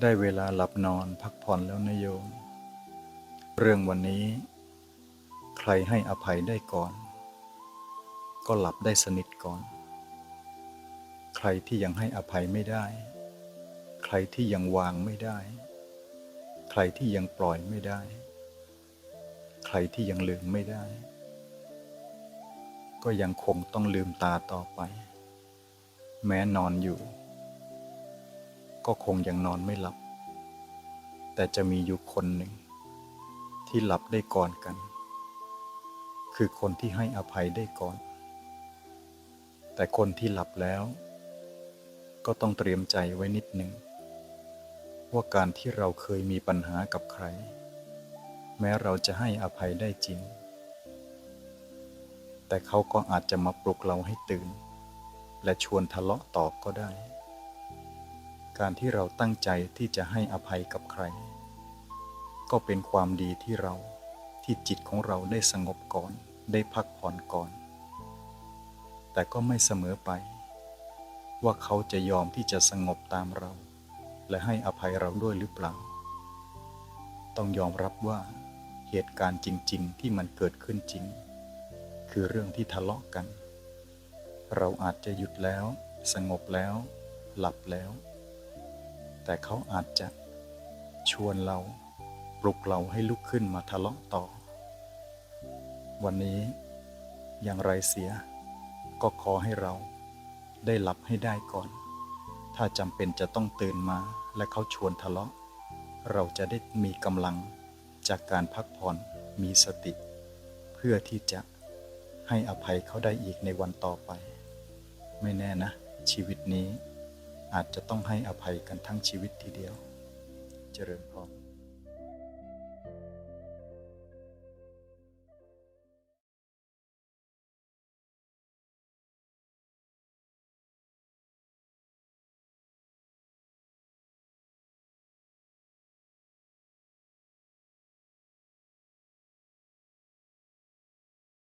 ได้เวลาหลับนอนพักผ่อนแล้วนะโยม เรื่องวันนี้ ใครให้อภัยได้ก่อน ก็หลับได้สนิทก่อน ใครที่ยังให้อภัยไม่ได้ ใครที่ยังวางไม่ได้ ใครที่ยังปล่อยไม่ได้ ใครที่ยังลืมไม่ได้ ก็ยังคงต้องลืมตาต่อไป แม้นอนอยู่ ก็คงยังนอนไม่หลับ แต่จะมีอยู่คนหนึ่ง ที่หลับได้ก่อนกัน คือคนที่ให้อภัยได้ก่อน แต่คนที่หลับแล้ว ก็ต้องเตรียมใจไว้นิดหนึ่ง ว่าการที่เราเคยมีปัญหากับใคร แม้เราจะให้อภัยได้จริง แต่เขาก็อาจจะมาปลุกเราให้ตื่น และชวนทะเลาะต่อก็ได้ การที่เราตั้งใจที่จะให้อภัยกับใคร ก็เป็นความดีที่เราที่จิตของเราได้สงบก่อนได้พักผ่อนก่อน แต่ก็ไม่เสมอไป ว่าเขาจะยอมที่จะสงบตามเรา และให้อภัยเราด้วยหรือเปล่า ต้องยอมรับว่าเหตุการณ์จริง ๆ ที่มันเกิดขึ้นจริง คือเรื่องที่ทะเลาะกัน เราอาจจะหยุดแล้ว สงบแล้ว หลับแล้ว แต่เขาอาจจะชวนเราปลุกเราให้ลุกขึ้นมาทะเลาะต่อ วันนี้อย่างไรเสีย ก็ขอให้เราได้หลับให้ได้ก่อน ถ้าจำเป็นจะต้องตื่นมาและเขาชวนทะเลาะ เราจะได้มีกำลังจากการพักผ่อนมีสติ เพื่อที่จะให้อภัยเขาได้อีกในวันต่อไป ไม่แน่นะ ชีวิตนี้ อาจจะต้องให้อภัยกันทั้งชีวิตทีเดียว เจริญพร